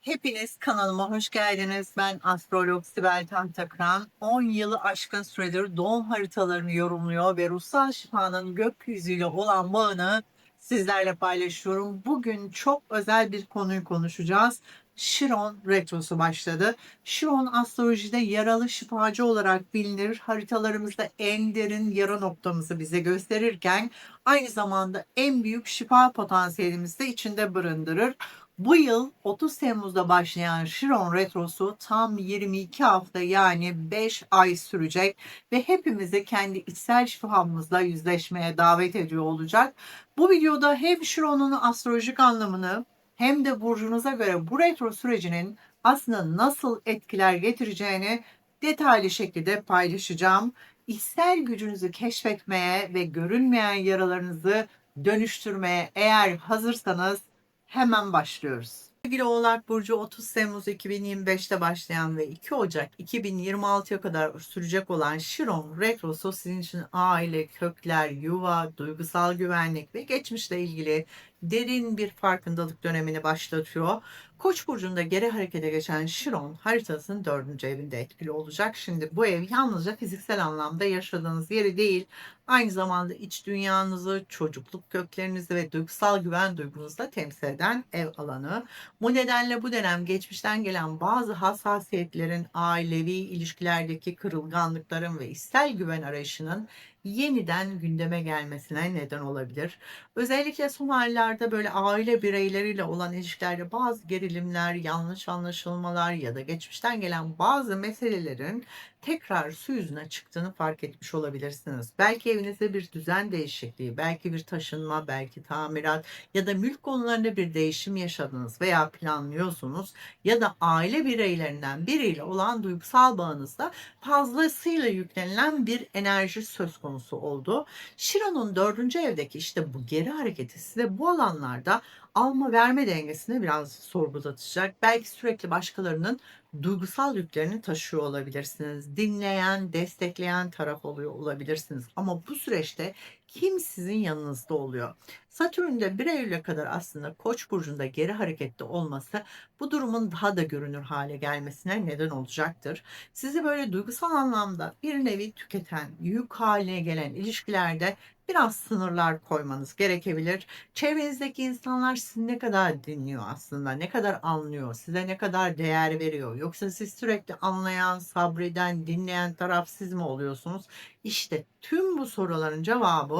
Hepiniz kanalıma hoş geldiniz. Ben astrolog Sibel Tahtakıran. 10 yılı aşkın süredir doğum haritalarını yorumluyor ve ruhsal şifanın gökyüzüyle olan bağını sizlerle paylaşıyorum. Bugün çok özel bir konuyu konuşacağız. Şiron retrosu başladı. Şiron astrolojide yaralı şifacı olarak bilinir. Haritalarımızda en derin yara noktamızı bize gösterirken aynı zamanda en büyük şifa potansiyelimizi de içinde barındırır. Bu yıl 30 Temmuz'da başlayan Şiron Retrosu tam 22 hafta yani 5 ay sürecek ve hepimizi kendi içsel şifamızla yüzleşmeye davet ediyor olacak. Bu videoda hem Şiron'un astrolojik anlamını hem de burcunuza göre bu retro sürecinin aslında nasıl etkiler getireceğini detaylı şekilde paylaşacağım. İçsel gücünüzü keşfetmeye ve görünmeyen yaralarınızı dönüştürmeye eğer hazırsanız hemen başlıyoruz. Sevgili Oğlak Burcu 30 Temmuz 2025'te başlayan ve 2 Ocak 2026'ya kadar sürecek olan Şiron Retrosu sizin için aile, kökler, yuva, duygusal güvenlik ve geçmişle ilgili derin bir farkındalık dönemini başlatıyor. Koç burcunda geri harekete geçen Şiron haritasının dördüncü evinde etkili olacak. Şimdi bu ev yalnızca fiziksel anlamda yaşadığınız yeri değil, aynı zamanda iç dünyanızı, çocukluk köklerinizi ve duygusal güven duygunuzu da temsil eden ev alanı. Bu nedenle bu dönem geçmişten gelen bazı hassasiyetlerin, ailevi ilişkilerdeki kırılganlıkların ve içsel güven arayışının yeniden gündeme gelmesine neden olabilir. Özellikle son aylarda böyle aile bireyleriyle olan ilişkilerde bazı gerilimler, yanlış anlaşılmalar ya da geçmişten gelen bazı meselelerin tekrar su yüzüne çıktığını fark etmiş olabilirsiniz. Belki evinizde bir düzen değişikliği, belki bir taşınma, belki tamirat ya da mülk konularında bir değişim yaşadınız veya planlıyorsunuz ya da aile bireylerinden biriyle olan duygusal bağınızda fazlasıyla yüklenilen bir enerji söz konusu oldu. Şiron'un dördüncü evdeki işte bu geri hareketi size bu alanlarda alma verme dengesini biraz sorgulatacak. Belki sürekli başkalarının duygusal yüklerini taşıyor olabilirsiniz. Dinleyen, destekleyen taraf oluyor olabilirsiniz. Ama bu süreçte kim sizin yanınızda oluyor? Satürn'de 1 Eylül'e kadar aslında Koç burcunda geri harekette olması bu durumun daha da görünür hale gelmesine neden olacaktır. Sizi böyle duygusal anlamda bir nevi tüketen, yük haline gelen ilişkilerde biraz sınırlar koymanız gerekebilir. Çevrenizdeki insanlar sizi ne kadar dinliyor aslında, ne kadar anlıyor, size ne kadar değer veriyor. Yoksa siz sürekli anlayan, sabreden, dinleyen taraf siz mi oluyorsunuz? İşte tüm bu soruların cevabı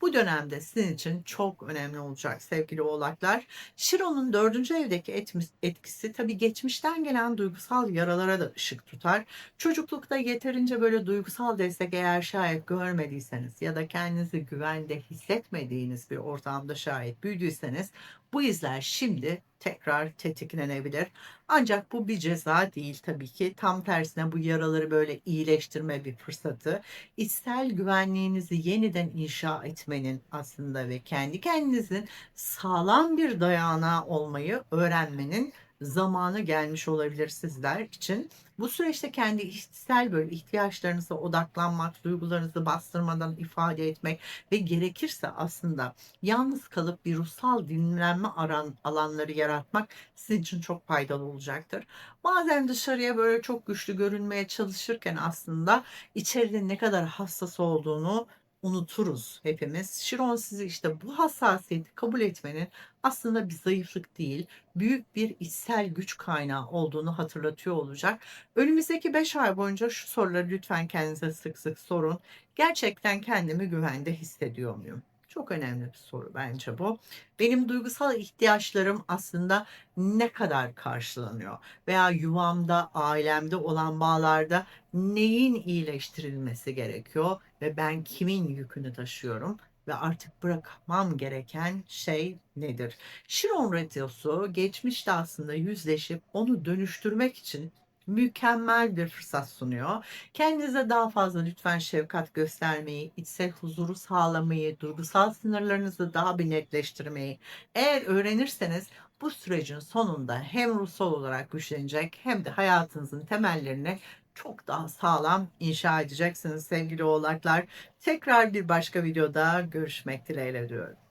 bu dönemde sizin için çok önemli olacak sevgili oğlaklar. Şiron'un dördüncü evdeki etkisi tabii geçmişten gelen duygusal yaralara da ışık tutar. Çocuklukta yeterince böyle duygusal destek eğer şayet görmediyseniz ya da kendinizi güvende hissetmediğiniz bir ortamda şayet büyüdüyseniz bu izler şimdi tekrar tetiklenebilir. Ancak bu bir ceza değil tabii ki. Tam tersine bu yaraları böyle iyileştirme bir fırsatı. İçsel güvenliğinizi yeniden inşa etmenin aslında ve kendi kendinizin sağlam bir dayanağı olmayı öğrenmenin zamanı gelmiş olabilir sizler için. Bu süreçte kendi içsel böyle ihtiyaçlarınıza odaklanmak, duygularınızı bastırmadan ifade etmek ve gerekirse aslında yalnız kalıp bir ruhsal dinlenme aran, alanları yaratmak sizin için çok faydalı olacaktır. Bazen dışarıya böyle çok güçlü görünmeye çalışırken aslında içeride ne kadar hassas olduğunu unuturuz hepimiz. Şiron sizi işte bu hassasiyeti kabul etmenin aslında bir zayıflık değil, büyük bir içsel güç kaynağı olduğunu hatırlatıyor olacak. Önümüzdeki 5 ay boyunca şu soruları lütfen kendinize sık sık sorun. Gerçekten kendimi güvende hissediyor muyum? Çok önemli bir soru bence bu. Benim duygusal ihtiyaçlarım aslında ne kadar karşılanıyor? Veya yuvamda, ailemde olan bağlarda neyin iyileştirilmesi gerekiyor ve ben kimin yükünü taşıyorum? ve artık bırakmam gereken şey nedir? Şiron Retrosu geçmişte aslında yüzleşip onu dönüştürmek için mükemmel bir fırsat sunuyor. Kendinize daha fazla lütfen şefkat göstermeyi, içsel huzuru sağlamayı, duygusal sınırlarınızı daha bir netleştirmeyi eğer öğrenirseniz bu sürecin sonunda hem ruhsal olarak güçlenecek hem de hayatınızın temellerini çok daha sağlam inşa edeceksiniz sevgili oğlaklar. Tekrar bir başka videoda görüşmek dileğiyle diyorum.